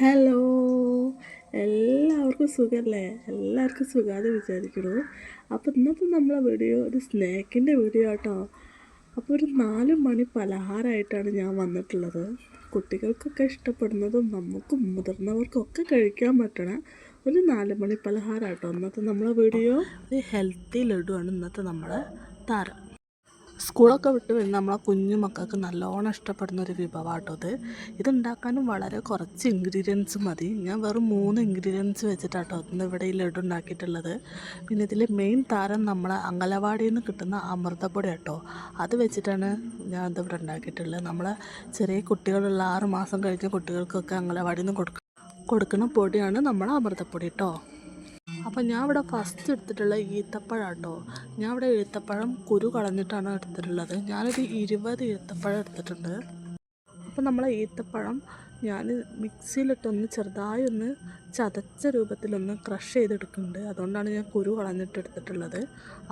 Hello എല്ലാവർക്കും സുഖമല്ലേ എല്ലാവർക്കും സുഖമാണെന്ന് വിചാരിക്കുന്നു. അപ്പോൾ ഇന്നത്തെ നമ്മളെ വീഡിയോ ഒരു സ്നാക്കിന്റെ വീഡിയോ ആട്ടോ. അപ്പോൾ ഒരു നാല് മണി പലഹാരമായിട്ടാണ് ഞാൻ വന്നിട്ടുള്ളത്. കുട്ടികൾക്കൊക്കെ ഇഷ്ടപ്പെടുന്നതും നമുക്കും മുതിർന്നവർക്കൊക്കെ കഴിക്കാൻ പറ്റണ ഒരു നാല് മണി പലഹാരമാട്ടോ ഇന്നത്തെ നമ്മളെ വീഡിയോ ഒരു ഹെൽത്തി ലഡുവാണ് ഇന്നത്തെ നമ്മളെ താരം. സ്കൂളൊക്കെ വിട്ട് വരുന്ന നമ്മളെ കുഞ്ഞു മക്കൾക്ക് നല്ലോണം ഇഷ്ടപ്പെടുന്ന ഒരു വിഭവമാട്ടോ ഇത് ഇതുണ്ടാക്കാനും വളരെ കുറച്ച് ഇൻഗ്രീഡിയൻസ് മതി. ഞാൻ വെറും മൂന്ന് ഇൻഗ്രീഡിയൻസ് വെച്ചിട്ടാട്ടോ ഇന്ന് ഇവിടെ ഈ ലഡു ഉണ്ടാക്കിയിട്ടുള്ളത്. പിന്നെ ഇതിൽ മെയിൻ താരം നമ്മളെ അങ്കലവാടിയിൽ നിന്ന് കിട്ടുന്ന അമൃതപ്പൊടി കേട്ടോ അത് വെച്ചിട്ടാണ് ഞാൻ ഇതിവിടെ ഉണ്ടാക്കിയിട്ടുള്ളത്. നമ്മളെ ചെറിയ കുട്ടികളുള്ള ആറ് മാസം കഴിഞ്ഞ കുട്ടികൾക്കൊക്കെ അങ്കലവാടിയിൽ നിന്ന് കൊടുക്കും കൊടുക്കുന്ന പൊടിയാണ് നമ്മളെ അമൃതപ്പൊടി കേട്ടോ അപ്പം ഞാൻ ഇവിടെ ഫസ്റ്റ് എടുത്തിട്ടുള്ള ഈത്തപ്പഴം കേട്ടോ ഞാൻ ഇവിടെ ഈത്തപ്പഴം കുരു കളഞ്ഞിട്ടാണ് എടുത്തിട്ടുള്ളത്. ഞാനൊരു ഇരുപത് ഈത്തപ്പഴം എടുത്തിട്ടുണ്ട്. അപ്പോൾ നമ്മൾ ഈത്തപ്പഴം ഞാൻ മിക്സിയിലിട്ടൊന്ന് ചെറുതായി ഒന്ന് ചതച്ച രൂപത്തിലൊന്ന് ക്രഷ് ചെയ്തെടുക്കുന്നുണ്ട്. അതുകൊണ്ടാണ് ഞാൻ കുരു കളഞ്ഞിട്ട് എടുത്തിട്ടുള്ളത്.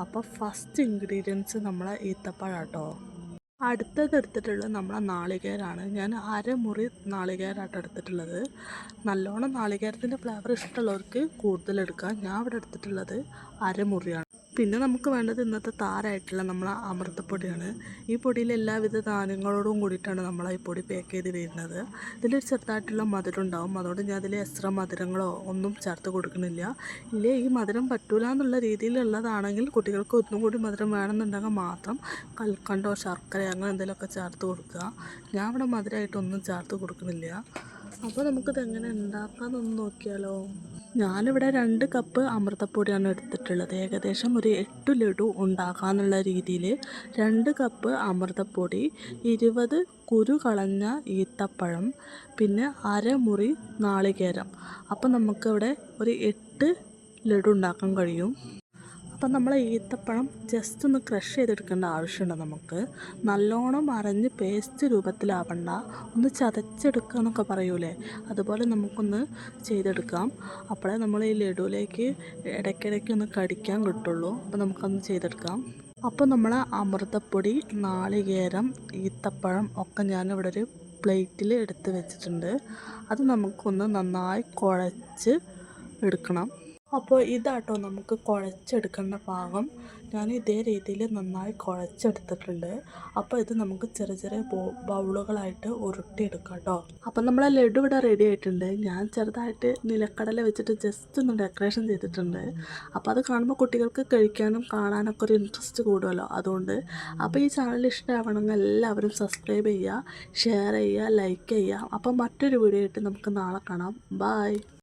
അപ്പോൾ ഫസ്റ്റ് ഇൻഗ്രീഡിയൻസ് നമ്മളെ ഈത്തപ്പഴം കേട്ടോ അടുത്തത് എടുത്തിട്ടുള്ളത് നമ്മളെ നാളികേരാണ്. ഞാൻ അരമുറി നാളികേരമായിട്ട് എടുത്തിട്ടുള്ളത്. നല്ലോണം നാളികേരത്തിന്റെ ഫ്ലേവർ ഇഷ്ടമുള്ളവർക്ക് കൂടുതൽ എടുക്കാം. ഞാൻ ഇവിടെ എടുത്തിട്ടുള്ളത് അരമുറിയാണ് പിന്നെ നമുക്ക് വേണ്ടത് ഇന്നത്തെ താരമായിട്ടുള്ള നമ്മളെ അമൃതപ്പൊടിയാണ്. ഈ പൊടിയിൽ എല്ലാവിധ ധാന്യങ്ങളോടും കൂടിയിട്ടാണ് നമ്മൾ ഈ പൊടി പാക്ക് ചെയ്ത് വരുന്നത്. ഇതിൽ ചെറുതായിട്ടുള്ള മധുരം ഉണ്ടാവും. അതുകൊണ്ട് ഞാൻ അതിൽ എക്സ്ട്രാ മധുരങ്ങളോ ഒന്നും ചേർത്ത് കൊടുക്കുന്നില്ല ഇല്ലേ ഈ മധുരം പറ്റൂല എന്നുള്ള രീതിയിലുള്ളതാണെങ്കിൽ കുട്ടികൾക്ക് ഒന്നും കൂടി മധുരം വേണമെന്നുണ്ടെങ്കിൽ മാത്രം കൽക്കണ്ടോ ശർക്കര അങ്ങനെ എന്തെങ്കിലുമൊക്കെ ചേർത്ത് കൊടുക്കുക. ഞാൻ ഇവിടെ മധുരമായിട്ടൊന്നും ചേർത്ത് കൊടുക്കുന്നില്ല അപ്പോൾ നമുക്കിത് എങ്ങനെ ഉണ്ടാക്കാമെന്നൊന്ന് നോക്കിയാലോ. ഞാനിവിടെ രണ്ട് കപ്പ് അമൃതപ്പൊടിയാണ് എടുത്തിട്ടുള്ളത്. ഏകദേശം ഒരു എട്ട് ലഡു ഉണ്ടാക്കാന്നുള്ള രീതിയിൽ രണ്ട് കപ്പ് അമൃതപ്പൊടി ഇരുപത് കുരു കളഞ്ഞ ഈത്തപ്പഴം പിന്നെ അരമുറി നാളികേരം. അപ്പം നമുക്കിവിടെ ഒരു എട്ട് ലഡു ഉണ്ടാക്കാൻ കഴിയും. അപ്പം നമ്മൾ ഈത്തപ്പഴം ജസ്റ്റ് ഒന്ന് ക്രഷ് ചെയ്തെടുക്കേണ്ട ആവശ്യമുണ്ട് നമുക്ക്. നല്ലോണം അരഞ്ഞ് പേസ്റ്റ് രൂപത്തിലാവണ്ട. ഒന്ന് ചതച്ചെടുക്കുക എന്നൊക്കെ പറയൂലേ? അതുപോലെ നമുക്കൊന്ന് ചെയ്തെടുക്കാം. അപ്പോഴേ നമ്മൾ ഈ ലഡുവിലേക്ക് ഇടയ്ക്കിടയ്ക്ക് ഒന്ന് കടിക്കാൻ കിട്ടുള്ളൂ. അപ്പോൾ നമുക്കൊന്ന് ചെയ്തെടുക്കാം. അപ്പോൾ നമ്മൾ അമൃതപ്പൊടി നാളികേരം ഈത്തപ്പഴം ഒക്കെ ഞാനിവിടെ ഒരു പ്ലേറ്റിൽ എടുത്ത് വെച്ചിട്ടുണ്ട്. അത് നമുക്കൊന്ന് നന്നായി കുഴച്ച് എടുക്കണം. അപ്പോൾ ഇതാട്ടോ നമുക്ക് കുഴച്ചെടുക്കേണ്ട ഭാഗം. ഞാൻ ഇതേ രീതിയിൽ നന്നായി കുഴച്ചെടുത്തിട്ടുണ്ട്. അപ്പോൾ ഇത് നമുക്ക് ചെറിയ ചെറിയ ബൗളുകളായിട്ട് ഉരുട്ടിയെടുക്കാം കേട്ടോ അപ്പം നമ്മളെ ലഡു ഇവിടെ റെഡി ആയിട്ടുണ്ട്. ഞാൻ ചെറുതായിട്ട് നിലക്കടല വെച്ചിട്ട് ജസ്റ്റ് ഒന്ന് ഡെക്കറേഷൻ ചെയ്തിട്ടുണ്ട്. അപ്പോൾ അത് കാണുമ്പോൾ കുട്ടികൾക്ക് കഴിക്കാനും കാണാനൊക്കെ ഒരു ഇൻട്രസ്റ്റ് കൂടുമല്ലോ അതുകൊണ്ട്. അപ്പോൾ ഈ ചാനൽ ഇഷ്ടമാവണമെങ്കിൽ എല്ലാവരും സബ്സ്ക്രൈബ് ചെയ്യുക ഷെയർ ചെയ്യുക ലൈക്ക് ചെയ്യുക. അപ്പോൾ മറ്റൊരു വീഡിയോ ആയിട്ട് നമുക്ക് നാളെ കാണാം. ബായ്